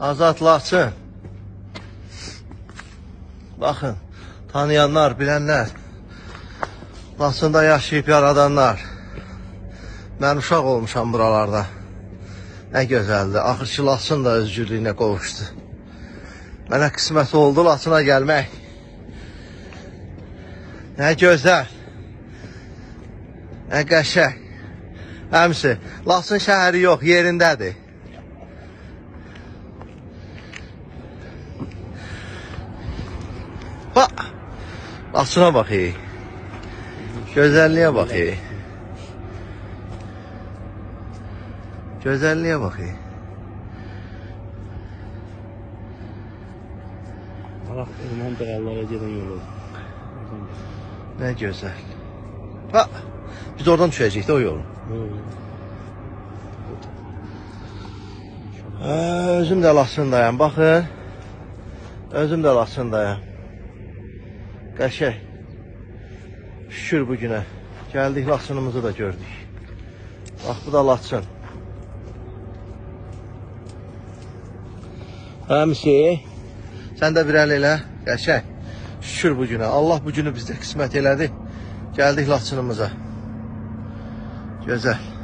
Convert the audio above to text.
Azad Laçın. Baxın, tanıyanlar, bilənlər. Laçında yaşayıb yaradanlar. Mən uşaq olmuşam buralarda. Nə gözəldir. Axır ki, Laçın da özgürlüyünə qovuşdu. Mənə qismət oldu Laçına gəlmək. Nə gözəl. Nə qəşəng. Həmsi, Laçın şəhəri yox, yerindədir. Bax, Laçına bax, ey. Gözəlliyə bax, ey. Gözəlliyə bax, ey. Bak Erman Dağlar'a giden yol oldu. Nə gözəl. Bax, biz oradan düşəcəyik də o yolu. Özüm də Laçındayam, baxın. Özüm də Laçındayam. Qəşəng. Şükür bu günə. Gəldik Laçınımızı da gördük. Bax, bu da Laçın. Həmsi. Sən də bir əl elə. Qəşəng. Şükür bu günə. Allah bu günü bizdə qismət elədi. Gəldik Laçınımıza. Gözəl.